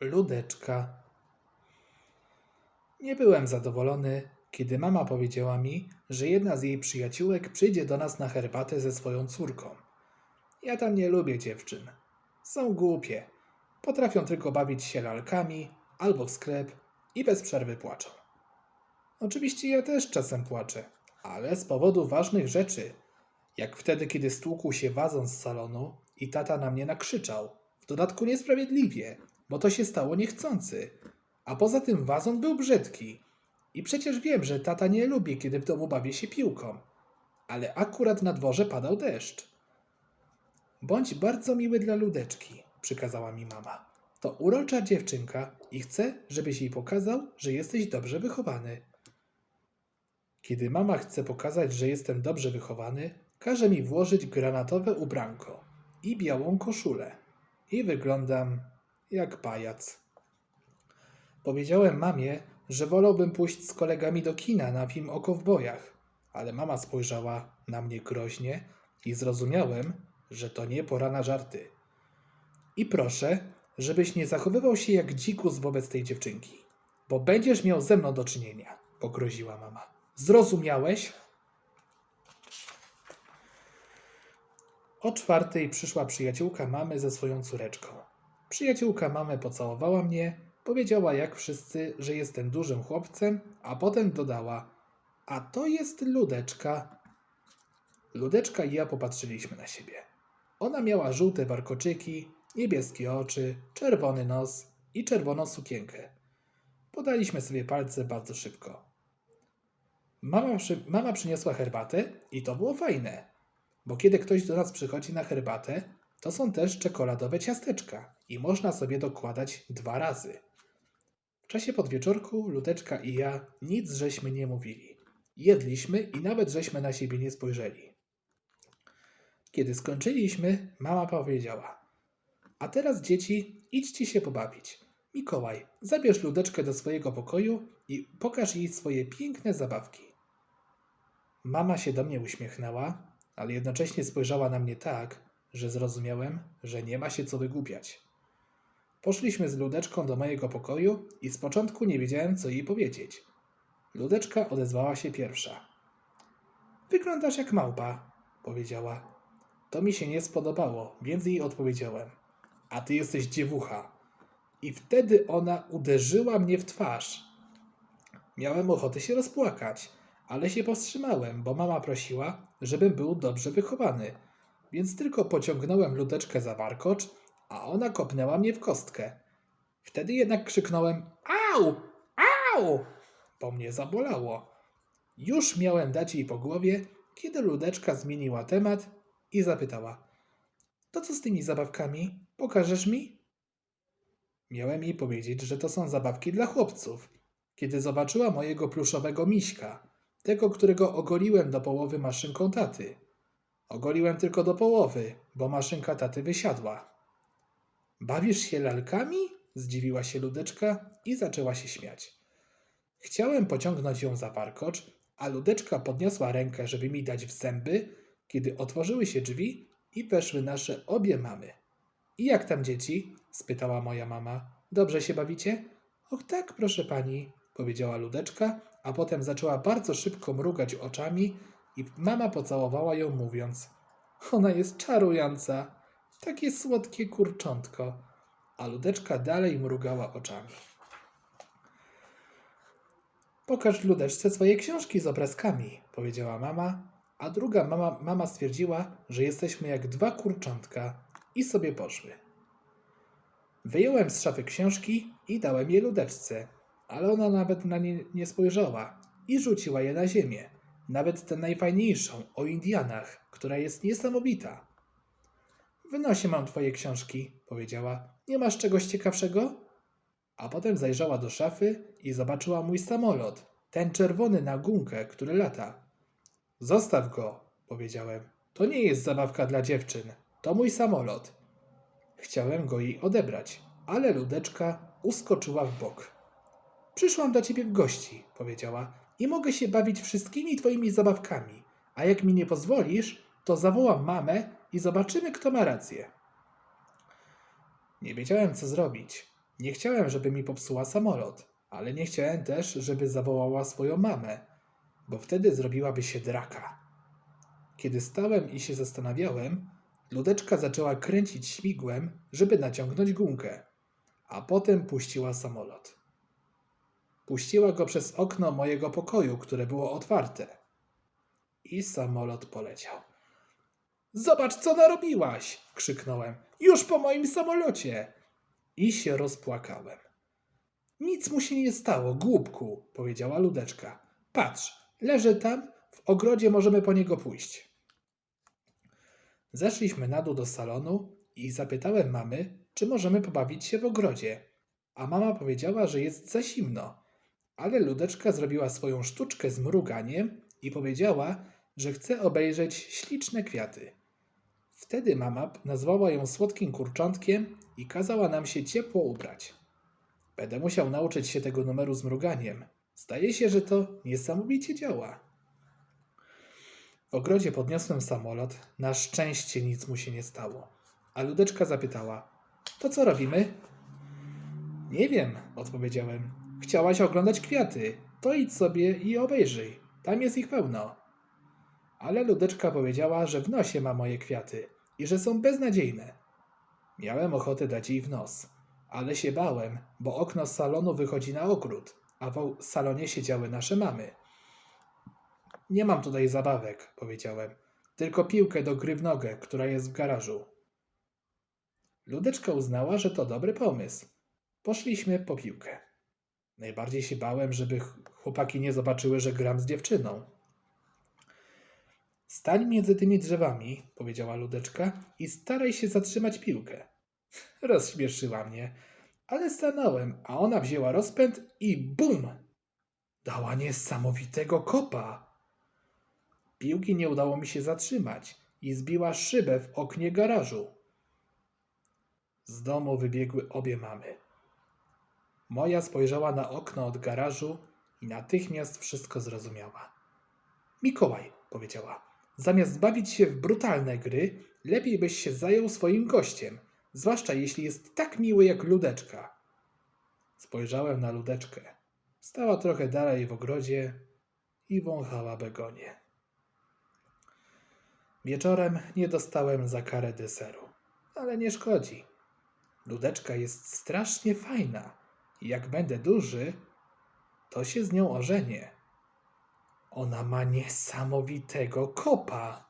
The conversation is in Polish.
Ludeczka. Nie byłem zadowolony, kiedy mama powiedziała mi, że jedna z jej przyjaciółek przyjdzie do nas na herbatę ze swoją córką. Ja tam nie lubię dziewczyn. Są głupie. Potrafią tylko bawić się lalkami albo w sklep i bez przerwy płaczą. Oczywiście ja też czasem płaczę, ale z powodu ważnych rzeczy. Jak wtedy, kiedy stłukł się wazon z salonu i tata na mnie nakrzyczał. W dodatku niesprawiedliwie, bo to się stało niechcący. A poza tym wazon był brzydki. I przecież wiem, że tata nie lubi, kiedy w domu bawię się piłką. Ale akurat na dworze padał deszcz. Bądź bardzo miły dla Ludeczki, przykazała mi mama. To urocza dziewczynka i chcę, żebyś jej pokazał, że jesteś dobrze wychowany. Kiedy mama chce pokazać, że jestem dobrze wychowany, każe mi włożyć granatowe ubranko i białą koszulę. I wyglądam jak pajac. Powiedziałem mamie, że wolałbym pójść z kolegami do kina na film o kowbojach, ale mama spojrzała na mnie groźnie i zrozumiałem, że to nie pora na żarty. I proszę, żebyś nie zachowywał się jak dzikus wobec tej dziewczynki, bo będziesz miał ze mną do czynienia, pogroziła mama. Zrozumiałeś? O czwartej przyszła przyjaciółka mamy ze swoją córeczką. Przyjaciółka mamy pocałowała mnie, powiedziała jak wszyscy, że jestem dużym chłopcem, a potem dodała: A to jest Ludeczka. Ludeczka i ja popatrzyliśmy na siebie. Ona miała żółte warkoczyki, niebieskie oczy, czerwony nos i czerwoną sukienkę. Podaliśmy sobie palce bardzo szybko. Mama, przy, mama przyniosła herbatę i to było fajne, bo kiedy ktoś do nas przychodzi na herbatę, to są też czekoladowe ciasteczka i można sobie dokładać dwa razy. W czasie podwieczorku Ludeczka i ja nic żeśmy nie mówili. Jedliśmy i nawet żeśmy na siebie nie spojrzeli. Kiedy skończyliśmy, mama powiedziała: A teraz, dzieci, idźcie się pobawić. Mikołaj, zabierz Ludeczkę do swojego pokoju i pokaż jej swoje piękne zabawki. Mama się do mnie uśmiechnęła, ale jednocześnie spojrzała na mnie tak, że zrozumiałem, że nie ma się co wygłupiać. Poszliśmy z Ludeczką do mojego pokoju i z początku nie wiedziałem, co jej powiedzieć. Ludeczka odezwała się pierwsza. Wyglądasz jak małpa, powiedziała. To mi się nie spodobało, więc jej odpowiedziałem. A ty jesteś dziewucha. I wtedy ona uderzyła mnie w twarz. Miałem ochotę się rozpłakać, ale się powstrzymałem, bo mama prosiła, żebym był dobrze wychowany. Więc tylko pociągnąłem Ludeczkę za warkocz, a ona kopnęła mnie w kostkę. Wtedy jednak krzyknąłem: Au! Au! Bo mnie zabolało. Już miałem dać jej po głowie, kiedy Ludeczka zmieniła temat i zapytała: To co z tymi zabawkami? Pokażesz mi? Miałem jej powiedzieć, że to są zabawki dla chłopców. Kiedy zobaczyła mojego pluszowego miśka, tego, którego ogoliłem do połowy maszynką taty. Ogoliłem tylko do połowy, bo maszynka taty wysiadła. Bawisz się lalkami? Zdziwiła się Ludeczka i zaczęła się śmiać. Chciałem pociągnąć ją za warkocz, a Ludeczka podniosła rękę, żeby mi dać w zęby, kiedy otworzyły się drzwi i weszły nasze obie mamy. I jak tam dzieci? spytała moja mama. Dobrze się bawicie? Och tak, proszę pani, powiedziała Ludeczka, a potem zaczęła bardzo szybko mrugać oczami i mama pocałowała ją mówiąc: Ona jest czarująca, takie słodkie kurczątko. A Ludeczka dalej mrugała oczami. Pokaż Ludeczce swoje książki z obrazkami, powiedziała mama, a druga mama, mama stwierdziła, że jesteśmy jak dwa kurczątka i sobie poszły. Wyjąłem z szafy książki i dałem je Ludeczce, ale ona nawet na nie nie spojrzała i rzuciła je na ziemię. Nawet tę najfajniejszą o Indianach, która jest niesamowita. W nosie mam twoje książki, powiedziała. Nie masz czegoś ciekawszego? A potem zajrzała do szafy i zobaczyła mój samolot, ten czerwony na gumkę, który lata. Zostaw go, powiedziałem. To nie jest zabawka dla dziewczyn, to mój samolot. Chciałem go jej odebrać, ale Ludeczka uskoczyła w bok. Przyszłam do ciebie w gości, powiedziała, i mogę się bawić wszystkimi twoimi zabawkami. A jak mi nie pozwolisz, to zawołam mamę i zobaczymy, kto ma rację. Nie wiedziałem, co zrobić. Nie chciałem, żeby mi popsuła samolot, ale nie chciałem też, żeby zawołała swoją mamę, bo wtedy zrobiłaby się draka. Kiedy stałem i się zastanawiałem, Ludeczka zaczęła kręcić śmigłem, żeby naciągnąć gumkę, a potem puściła samolot. Puściła go przez okno mojego pokoju, które było otwarte. I samolot poleciał. Zobacz, co narobiłaś! krzyknąłem. Już po moim samolocie! I się rozpłakałem. Nic mu się nie stało, głupku, powiedziała Ludeczka. Patrz, leży tam, w ogrodzie możemy po niego pójść. Zeszliśmy na dół do salonu i zapytałem mamy, czy możemy pobawić się w ogrodzie. A mama powiedziała, że jest za zimno. Ale Ludeczka zrobiła swoją sztuczkę z mruganiem i powiedziała, że chce obejrzeć śliczne kwiaty. Wtedy mama nazwała ją słodkim kurczątkiem i kazała nam się ciepło ubrać. Będę musiał nauczyć się tego numeru z mruganiem. Zdaje się, że to niesamowicie działa. W ogrodzie podniosłem samolot. Na szczęście nic mu się nie stało. A Ludeczka zapytała: To co robimy? Nie wiem, odpowiedziałem. Chciałaś oglądać kwiaty. To idź sobie i obejrzyj. Tam jest ich pełno. Ale Ludeczka powiedziała, że w nosie ma moje kwiaty i że są beznadziejne. Miałem ochotę dać jej w nos, ale się bałem, bo okno z salonu wychodzi na ogród, a w salonie siedziały nasze mamy. Nie mam tutaj zabawek, powiedziałem, tylko piłkę do gry w nogę, która jest w garażu. Ludeczka uznała, że to dobry pomysł. Poszliśmy po piłkę. Najbardziej się bałem, żeby ch- chłopaki nie zobaczyły, że gram z dziewczyną. Stań między tymi drzewami, powiedziała Ludeczka, i staraj się zatrzymać piłkę. Rozśmieszyła mnie, ale stanąłem, a ona wzięła rozpęd i bum! Dała niesamowitego kopa. Piłki nie udało mi się zatrzymać i zbiła szybę w oknie garażu. Z domu wybiegły obie mamy. Moja spojrzała na okno od garażu i natychmiast wszystko zrozumiała. Mikołaj, powiedziała, zamiast bawić się w brutalne gry, lepiej byś się zajął swoim gościem, zwłaszcza jeśli jest tak miły jak Ludeczka. Spojrzałem na Ludeczkę. Stała trochę dalej w ogrodzie i wąchała begonie. Wieczorem nie dostałem za karę deseru, ale nie szkodzi. Ludeczka jest strasznie fajna jak będę duży, to się z nią ożenię. Ona ma niesamowitego kopa.